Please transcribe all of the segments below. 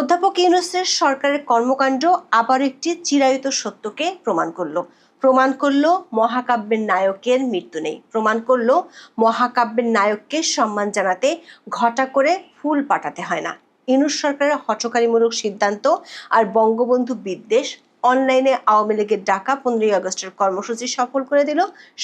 অধ্যাপক ইউনুসের সরকারের কর্মকাণ্ড আবার একটি চিরায়ত সত্যকে প্রমাণ করল। প্রমাণ করল মহাকাব্যের নায়কের মৃত্যু নেই। প্রমাণ করল মহাকাব্যের নায়ককে সম্মান জানাতে ঘটা করে ফুল পাঠাতে হয় না। ইউনুস সরকারের হটকারীমূলক সিদ্ধান্ত আর বঙ্গবন্ধু বিদ্বেষ অনলাইনে আওয়ামী লীগের ডাকা পনেরোই আগস্টের কর্মসূচি সফল করে দিল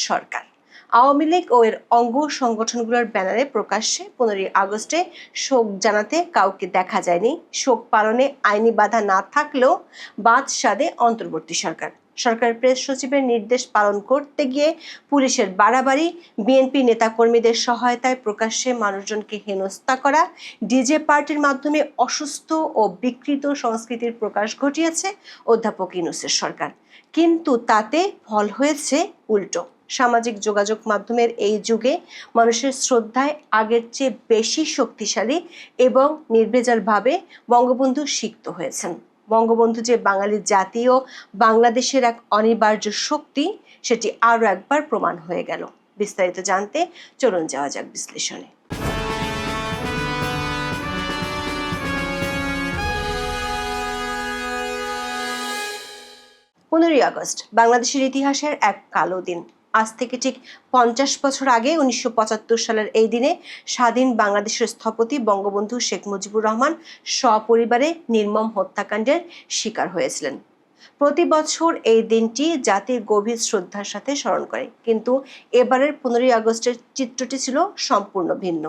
সরকার। আওয়ামী লীগ ও এর অঙ্গ সংগঠনগুলোর ব্যানারে প্রকাশ্যে পনেরোই আগস্টে শোক জানাতে কাউকে দেখা যায়নি। শোক পালনে আইনি বাধা না থাকলেও বাদ সাদে অন্তর্বর্তী সরকার। সরকার প্রেস সচিবের নির্দেশ পালন করতে গিয়ে পুলিশের বাড়াবাড়ি, বিএনপি নেতাকর্মীদের সহায়তায় প্রকাশ্যে মানুষজনকে হেনস্থা করা, ডিজে পার্টির মাধ্যমে অসুস্থ ও বিকৃত সংস্কৃতির প্রকাশ ঘটিয়েছে অধ্যাপক ইনুসের সরকার। কিন্তু তাতে ফল হয়েছে উল্টো। সামাজিক যোগাযোগ মাধ্যমের এই যুগে মানুষের শ্রদ্ধায় আগের চেয়ে বেশি শক্তিশালী এবং নির্ভেজালভাবে বঙ্গবন্ধু সিক্ত হয়েছেন। বঙ্গবন্ধু যে বাঙালি জাতীয় বাংলাদেশের এক অনিবার্য শক্তি, সেটি আরও একবার প্রমাণ হয়ে গেল। বিস্তারিত জানতে চলুন যাওয়া যাক বিশ্লেষণে। পনেরোই আগস্ট, বাংলাদেশের ইতিহাসের এক কালো দিন। আজ থেকে ঠিক পঞ্চাশ বছর আগে উনিশশো পঁচাত্তর সালের এই দিনে স্বাধীন বাংলাদেশের স্থপতি বঙ্গবন্ধু শেখ মুজিবুর রহমান সপরিবারে নির্মম হত্যাকাণ্ডের শিকার হয়েছিলেন। প্রতি বছর এই দিনটি জাতির গভীর শ্রদ্ধার সাথে স্মরণ করে। কিন্তু এবারের পনেরোই আগস্টের চিত্রটি ছিল সম্পূর্ণ ভিন্ন।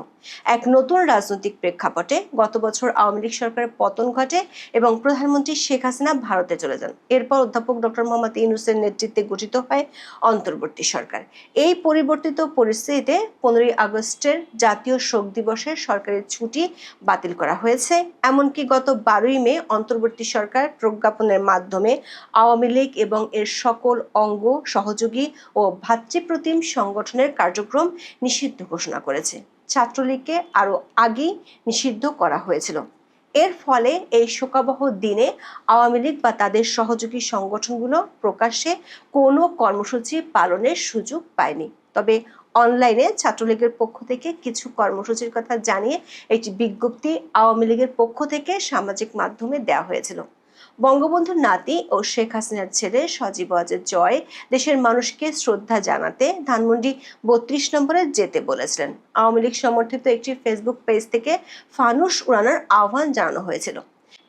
এক নতুন রাজনৈতিক প্রেক্ষাপটে গত বছর আওয়ামী লীগ সরকারের পতন ঘটে এবং প্রধানমন্ত্রী শেখ হাসিনা ভারতে চলে যান। এরপর অধ্যাপক ডক্টর মোহাম্মদ ইউনুসের নেতৃত্বে গঠিত হয় অন্তর্বর্তী সরকার। এই পরিবর্তিত পরিস্থিতিতে পনেরোই আগস্টের জাতীয় শোক দিবসের সরকারের ছুটি বাতিল করা হয়েছে। এমনকি গত বারোই মে অন্তর্বর্তী সরকার প্রজ্ঞাপনের মাধ্যমে আওয়ামী লীগ এবং এর সকল অঙ্গ সহযোগী ও ভাতৃপ্রতিম সংগঠনের কার্যক্রম নিষিদ্ধ ঘোষণা করেছে। ছাত্রলীগকে আরও আগেই নিষিদ্ধ করা হয়েছিল। এর ফলে এই শোকাবহ দিনে আওয়ামী লীগ বা তাদের সহযোগী সংগঠনগুলো প্রকাশ্যে কোনো কর্মসূচি পালনের সুযোগ পায়নি। তবে অনলাইনে ছাত্রলীগের পক্ষ থেকে কিছু কর্মসূচির কথা জানিয়ে একটি বিজ্ঞপ্তি আওয়ামী লীগের পক্ষ থেকে সামাজিক মাধ্যমে দেওয়া হয়েছিল। বঙ্গবন্ধুর নাতি ও শেখ হাসিনার ছেলে সজীব ওয়াজেদ জয় দেশের মানুষকে শ্রদ্ধা জানাতে ধানমন্ডি বত্রিশ নম্বরে যেতে বলেছিলেন। আওয়ামী লীগ সমর্থিত একটি ফেসবুক পেজ থেকে ফানুস উড়ানোর আহ্বান জানানো হয়েছিল।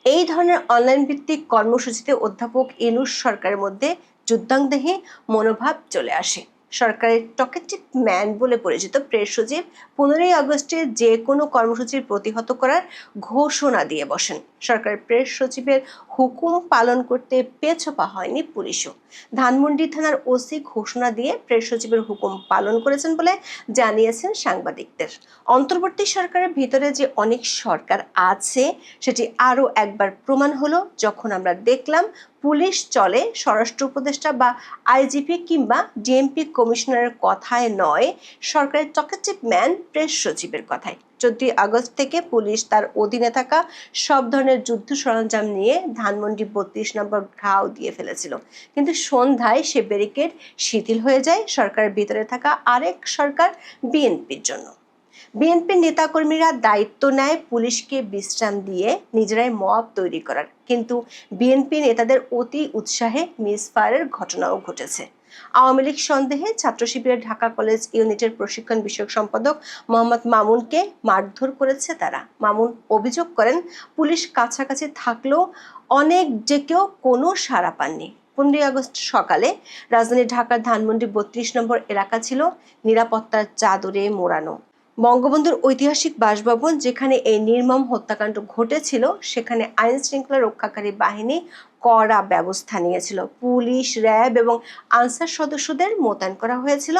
এই ধরনের অনলাইন ভিত্তিক কর্মসূচিতে অধ্যাপক ইনুস সরকারের মধ্যে যুদ্ধাংদেহী মনোভাব চলে আসে। সরকারের টকেটিক ম্যান বলে পরিচিত প্রেস সচিব পনেরোই আগস্টে যে কোনো কর্মসূচির প্রতিহত করার ঘোষণা দিয়ে বসেন। সরকারের প্রেস সচিবের হুকুম পালন করতে পেছপা হয়নি পুলিশও। ধানমন্ডি থানার ওসি ঘোষণা দিয়ে প্রেস সচিবের হুকুম পালন করেছেন বলে জানিয়েছেন সাংবাদিকদের। অন্তর্বর্তী সরকারের ভিতরে যে অনেক সরকার আছে, সেটি আরও একবার প্রমাণ হলো যখন আমরা দেখলাম পুলিশ চলে স্বরাষ্ট্র উপদেষ্টা বা আইজিপি কিংবা ডিএমপি কমিশনারের কথায় নয়, সরকারের টকেটিভ ম্যান প্রেস সচিবের কথায়। চোদ্দই আগস্ট থেকে পুলিশ তার অধীনে থাকা সব ধরনের যুদ্ধ সরঞ্জাম নিয়ে ধানমন্ডি বত্রিশ নম্বর ঘাও দিয়ে ফেলেছিল। কিন্তু সন্ধ্যায় সে ব্যারিকেড শিথিল হয়ে যায় সরকারের ভিতরে থাকা আরেক সরকার বিএনপির জন্য। বিএনপির নেতাকর্মীরা দায়িত্ব নেয় পুলিশকে বিশ্রাম দিয়ে নিজেরাই মব তৈরি করার। কিন্তু বিএনপি নেতাদের অতি উৎসাহে মিসফায়ারের ঘটনাও ঘটেছে। আওয়ামী লীগ সন্দেহে ছাত্র শিবিরের ঢাকা কলেজ ইউনিটের প্রশিক্ষণ বিষয়ক সম্পাদক মোহাম্মদ মামুনকে মারধর করেছে তারা। মামুন অভিযোগ করেন, পুলিশ কাছাকাছি থাকলেও অনেক ডেকেও কোনো সাড়া পাননি। পনেরোই আগস্ট সকালে রাজধানী ঢাকার ধানমন্ডি বত্রিশ নম্বর এলাকা ছিল নিরাপত্তার চাদরে মোড়ানো। বঙ্গবন্ধুর ঐতিহাসিক বাসভবন যেখানে এই নির্মম হত্যাকাণ্ড ঘটেছিল, সেখানে আইন শৃঙ্খলা রক্ষাকারী বাহিনী কড়া ব্যবস্থা নিয়েছিল। পুলিশ, র্যাব এবং আনসার সদস্যদের মোতায়েন করা হয়েছিল।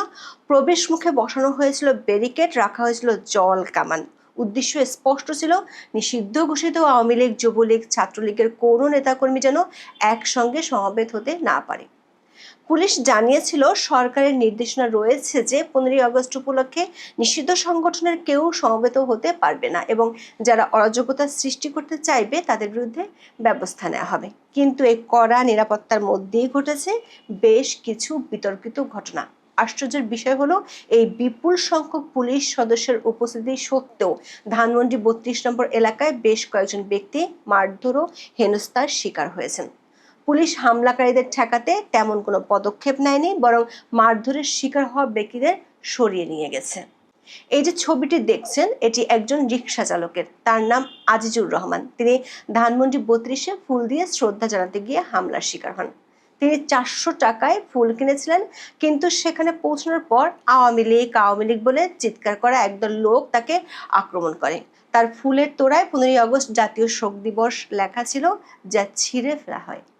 প্রবেশ মুখে বসানো হয়েছিল ব্যারিকেড, রাখা হয়েছিল জল কামান। উদ্দেশ্য স্পষ্ট ছিল, নিষিদ্ধ ঘোষিত আওয়ামী লীগ, যুবলীগ, ছাত্রলীগের কোনো নেতাকর্মী যেন একসঙ্গে সমাবেত হতে না পারে। পুলিশ জানিয়েছিল, সরকারের নির্দেশনা রয়েছে যে পনেরোই আগস্ট উপলক্ষে নিষিদ্ধ সংগঠনের কেউ সমবেত হতে পারবে না এবং যারা অরাজকতা সৃষ্টি করতে চাইবে তাদের বিরুদ্ধে ব্যবস্থা নেওয়া হবে। কিন্তু এই কড়া নিরাপত্তার মধ্যেই ঘটেছে বেশ কিছু বিতর্কিত ঘটনা। আশ্চর্যের বিষয় হলো, এই বিপুল সংখ্যক পুলিশ সদস্যের উপস্থিতি সত্ত্বেও ধানমন্ডি বত্রিশ নম্বর এলাকায় বেশ কয়েকজন ব্যক্তি মারধর ও হেনস্থার শিকার হয়েছেন। পুলিশ হামলাকারীদের ঠেকাতে তেমন কোনো পদক্ষেপ নেয়নি, বরং মারধরের শিকার হওয়া ব্যক্তিদের সরিয়ে নিয়ে গেছে। এই যে ছবিটি দেখছেন, এটি একজন রিক্সা চালকের, তার নাম আজিজুর রহমান। তিনি ধানমন্ডি বত্রিশে ফুল দিয়ে শ্রদ্ধা জানাতে গিয়ে হামলার শিকার হন। তিনি চারশো টাকায় ফুল কিনেছিলেন, কিন্তু সেখানে পৌঁছানোর পর আওয়ামী লীগ আওয়ামী লীগ বলে চিৎকার করা একদল লোক তাকে আক্রমণ করে। তার ফুলের তোড়ায় পনেরোই আগস্ট জাতীয় শোক দিবস লেখা ছিল, যা ছিঁড়ে ফেলা হয়।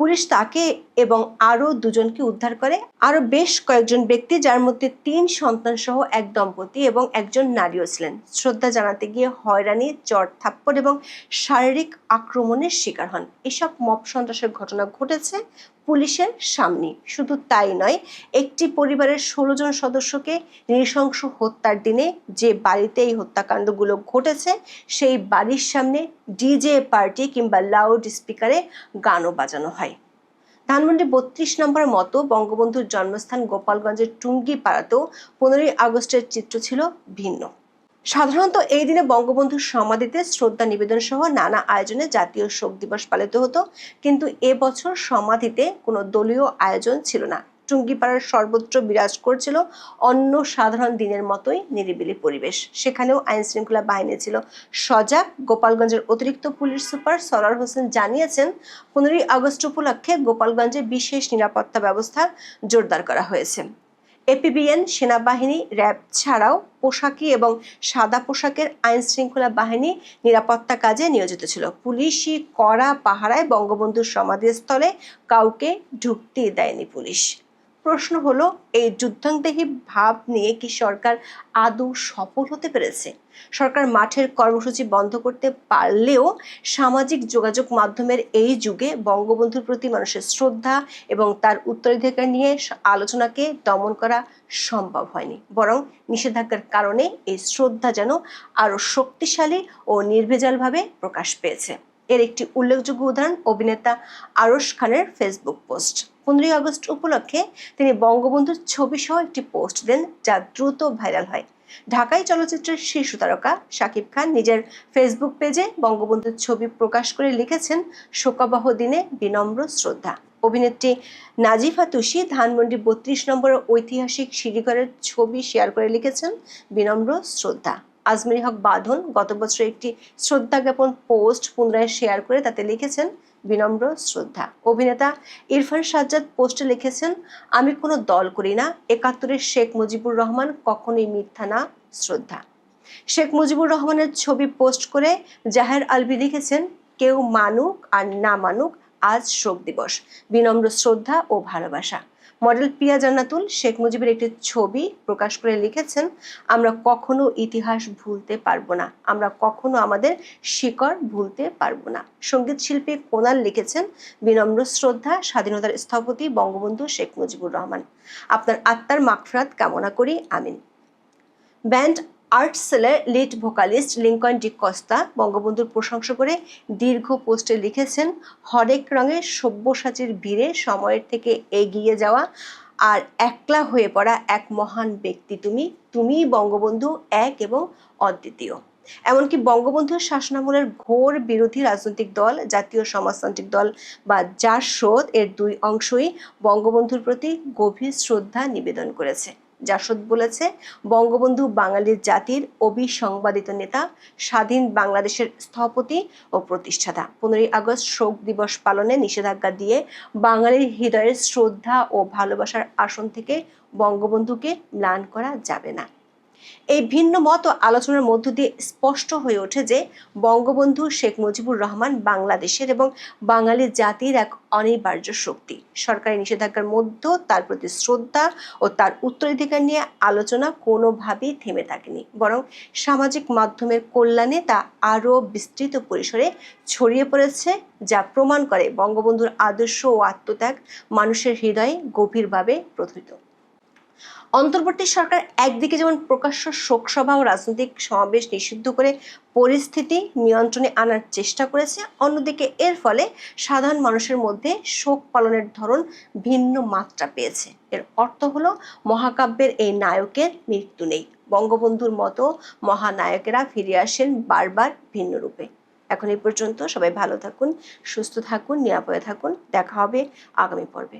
পুলিশ তাকে এবং আরও দুজনকে উদ্ধার করে। আরও বেশ কয়েকজন ব্যক্তি যার মধ্যে তিন সন্তান সহ এক দম্পতি এবং একজন নারীও ছিলেন। শ্রদ্ধা জানাতে গিয়ে হয়রানি, চর থাপ্পড় এবং শারীরিক আক্রমণের শিকার হন। এসব মব সন্ত্রাসের ঘটনা ঘটেছে পুলিশের সামনে। শুধু তাই নয়, একটি পরিবারের ষোলো জন সদস্যকে নৃশংস হত্যার দিনে যে বাড়িতে এই হত্যাকাণ্ডগুলো ঘটেছে, সেই বাড়ির সামনে ডিজে পার্টি কিংবা লাউড স্পিকারে গানও বাজানো হয়। ধানমন্ডি বত্রিশ নম্বর মতো বঙ্গবন্ধুর জন্মস্থান গোপালগঞ্জের টুঙ্গি পাড়াতেও পনেরোই আগস্টের চিত্র ছিল ভিন্ন। সাধারণত এই দিনে বঙ্গবন্ধুর সমাধিতে শ্রদ্ধা নিবেদন সহ নানা আয়োজনে জাতীয় শোক দিবস পালিত হতো, কিন্তু এবছর সমাধিতে কোনো দলীয় আয়োজন ছিল না। টুঙ্গিপাড়ার সর্বত্র বিরাজ করছিল অন্য সাধারণ দিনের মতোই নিরিবিলি পরিবেশ। সেখানেও আইন শৃঙ্খলা বাহিনী ছিল সজাগ। গোপালগঞ্জের অতিরিক্ত পুলিশ সুপার সরার হোসেন জানিয়েছেন, পনেরোই আগস্ট উপলক্ষে গোপালগঞ্জে বিশেষ নিরাপত্তা ব্যবস্থা জোরদার করা হয়েছে। এপিবিএন, সেনাবাহিনী, র্যাব ছাড়াও পোশাকি এবং সাদা পোশাকের আইন শৃঙ্খলা বাহিনী নিরাপত্তা কাজে নিয়োজিত ছিল। পুলিশই কড়া পাহারায় বঙ্গবন্ধুর সমাধিস্থলে কাউকে ঢুকতে দেয়নি পুলিশ। প্রশ্ন হলো, এই যুদ্ধান্তেহী ভাব নিয়ে কি সরকার আদৌ সফল হতে পেরেছে? সরকার মাঠের কর্মসূচি বন্ধ করতে পারলেও সামাজিক যোগাযোগ মাধ্যমের এই যুগে বঙ্গবন্ধুর প্রতি মানুষের শ্রদ্ধা এবং তার উত্তরাধিকার নিয়ে আলোচনাকে দমন করা সম্ভব হয়নি। বরং নিষেধাজ্ঞার কারণে এই শ্রদ্ধা যেন আরও শক্তিশালী ও নির্ভেজালভাবে প্রকাশ পেয়েছে। এর একটি উল্লেখযোগ্য উদাহরণ অভিনেতা আরশ খানের ফেসবুক পোস্ট। পনেরোই আগস্ট উপলক্ষে তিনি বঙ্গবন্ধুর ছবি সহ একটি পোস্ট দেন যা দ্রুত ভাইরাল হয়। ঢাকাই চলচ্চিত্রের শীর্ষ তারকা শাকিব খান নিজের ফেসবুক পেজে বঙ্গবন্ধুর ছবি প্রকাশ করে লিখেছেন, শোকাবহ দিনে বিনম্র শ্রদ্ধা। অভিনেত্রী নাজিফা তুষি ধানমন্ডি বত্রিশ নম্বরের ঐতিহাসিক সিঁড়িঘরের ছবি শেয়ার করে লিখেছেন, বিনম্র শ্রদ্ধা। আজমির হক বাঁধন গত বছর একটি শ্রদ্ধা জ্ঞাপন পোস্ট পুনরায় শেয়ার করে তাতে লিখেছেন বিনম্র শ্রদ্ধা। অভিনেতা ইরফান সাজ্জাদ পোস্টে লিখেছেন, আমি কোনো দল করি না। একাত্তরের শেখ মুজিবুর রহমান কখনোই মিথ্যা না, শ্রদ্ধা। শেখ মুজিবুর রহমানের ছবি পোস্ট করে জাহের আলবি লিখেছেন, কেউ মানুক আর না মানুক, আজ শোক দিবস। বিনম্র শ্রদ্ধা ও ভালোবাসা। মডেল প্রিয়া জান্নাতুল, শেখ মুজিবের একটি ছবি প্রকাশ করে লিখেছেন, আমরা কখনো ইতিহাস ভুলতে পারব না। আমরা কখনো আমাদের শিকড় ভুলতে পারব না। সংগীত শিল্পী কোনাল লিখেছেন, বিনম্র শ্রদ্ধা, স্বাধীনতার স্থপতি বঙ্গবন্ধু শেখ মুজিবুর রহমান। আপনার আত্মার মাগফরাত কামনা করি। আমিন। ব্যান্ড আর্ট সেলের lead vocalist Lincoln D Costa বঙ্গবন্ধুর প্রশংসা করে দীর্ঘ পোস্টে লিখেছেন, হরেক রঙে সব্যসাচীর ভিড়ে সময়ের থেকে এগিয়ে যাওয়া আর একলা হয়ে পড়া এক মহান ব্যক্তি তুমি তুমি বঙ্গবন্ধু এক এবং অদ্বিতীয়। এমনকি বঙ্গবন্ধুর শাসনামলের ঘোর বিরোধী রাজনৈতিক দল, জাতীয় সমাজতান্ত্রিক দল বা জাসদ এর দুই অংশই বঙ্গবন্ধুর প্রতি গভীর শ্রদ্ধা নিবেদন করেছে। জাসদ বলেছে, বঙ্গবন্ধু বাঙালির জাতির অবিসংবাদিত নেতা, স্বাধীন বাংলাদেশের স্থপতি ও প্রতিষ্ঠাতা। পনেরোই আগস্ট শোক দিবস পালনে নিষেধাজ্ঞা দিয়ে বাঙালির হৃদয়ের শ্রদ্ধা ও ভালোবাসার আসন থেকে বঙ্গবন্ধুকে ম্লান করা যাবে না। এই ভিন্ন মত আলোচনার মধ্য দিয়ে স্পষ্ট হয়ে ওঠে যে বঙ্গবন্ধু শেখ মুজিবুর রহমান বাংলাদেশের এবং বাঙালি জাতির এক অনিবার্য শক্তি। সরকারি নিষেধাজ্ঞার মধ্যেও তার প্রতি শ্রদ্ধা ও তার উত্তরাধিকার নিয়ে আলোচনা কোনোভাবেই থেমে থাকেনি। বরং সামাজিক মাধ্যমের কল্যাণে তা আরও বিস্তৃত পরিসরে ছড়িয়ে পড়েছে, যা প্রমাণ করে বঙ্গবন্ধুর আদর্শ ও আত্মত্যাগ মানুষের হৃদয়ে গভীরভাবে প্রথিত। অন্তর্বর্তী সরকার একদিকে যেমন প্রকাশ্য শোকসভা ও রাজনৈতিক সমাবেশ নিষিদ্ধ করে পরিস্থিতি নিয়ন্ত্রণে আনার চেষ্টা করেছে, অন্যদিকে এর ফলে সাধারণ মানুষের মধ্যে শোক পালনের ধরন ভিন্ন মাত্রা পেয়েছে। এর অর্থ হলো, মহাকাব্যের এই নায়কের মৃত্যু নেই। বঙ্গবন্ধুর মতো মহানায়কেরা ফিরে আসেন বারবার ভিন্ন রূপে। এখন এই পর্যন্ত সবাই ভালো থাকুন, সুস্থ থাকুন, নিরাপদে থাকুন। দেখা হবে আগামী পর্বে।